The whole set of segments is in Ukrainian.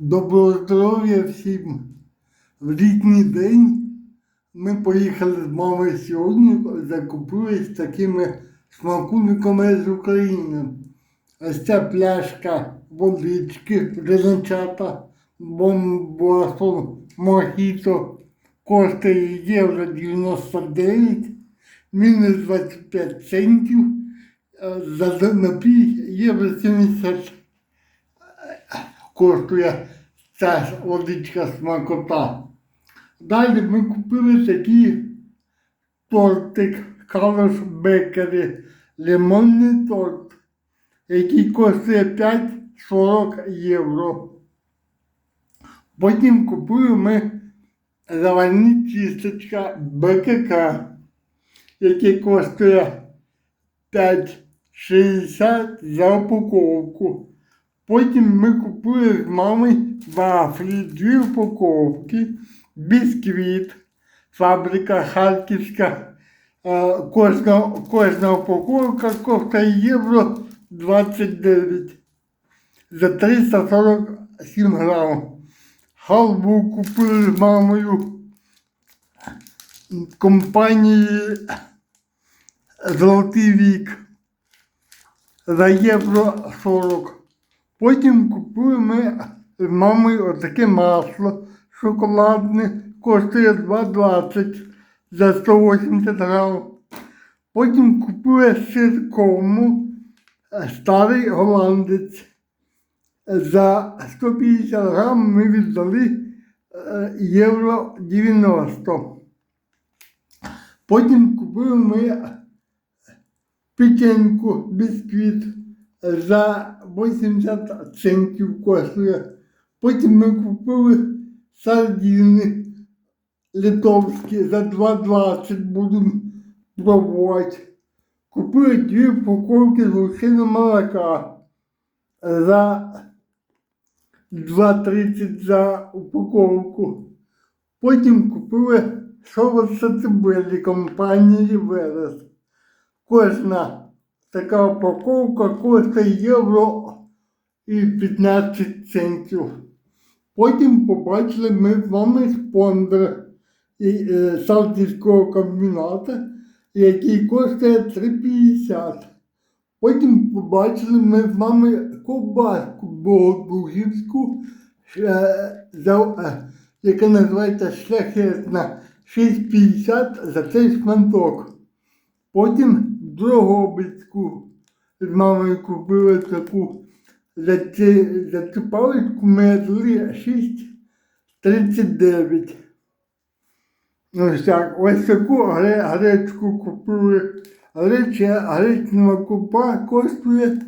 Доброго здоров'я всім. В літній день ми поїхали з мамою сьогодні, закупились такими смакуниками з України. Ось ця пляшка водички гранчата, бомбоасон мохіто коштує євро 99, мінус 25 центів, е, за напій євро 70 коштує ця водичка смакота. Далі ми купили такий тортик Калош Бекері, лимонний торт, який коштує 5,40 євро. Потім купили ми завальні тістечка БКК, яке коштує 5,60 за упаковку. Потім ми купили з мамою вафлі, дві упаковки, бісквіт, фабрика Харківська. Е, Кожна, кожна упаковка коштує євро 29 за 347 грам. Халву купили з мамою компанії Золотий вік за євро 40. Потім купили ми з мамою отаке масло шоколадне, коштує 2,20 за 180 грам. Потім купили сир кому, е, старий голландець. За 150 грам ми віддали е, євро 90. Потім купили ми печеньку, бісквіт за 80 центів коштує. Потім ми купили сардини литовські за 2,20 будемо пробувати. Купили дві упаковки згущеного молока за 2,30 за упаковку. Потім купили соус сацибелі компанії Верес. Кожна така упаковка коштує євро і 15 центів. Потім побачили ми з вами спонсор і, е, Салтівського комбінату, який коштує 3,50. Потім побачили ми з вами ковбаску богодухівську, за, е, яка називається шляхетна 6,50 за цей шматок. Потім Дрогобицьку з мамою купили таку за, ці, за цю паличку ми дали 6,39. Ось так, ось таку гре- гречку купили. Греча, гречнева купа коштує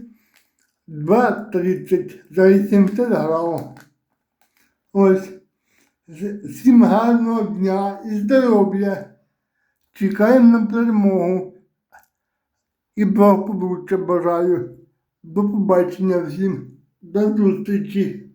2,30 за 80 грам. Ось. Всім гарного дня і здоров'я. Чекаємо на перемогу. І благополуччя бажаю. До побачення всім. До зустрічі.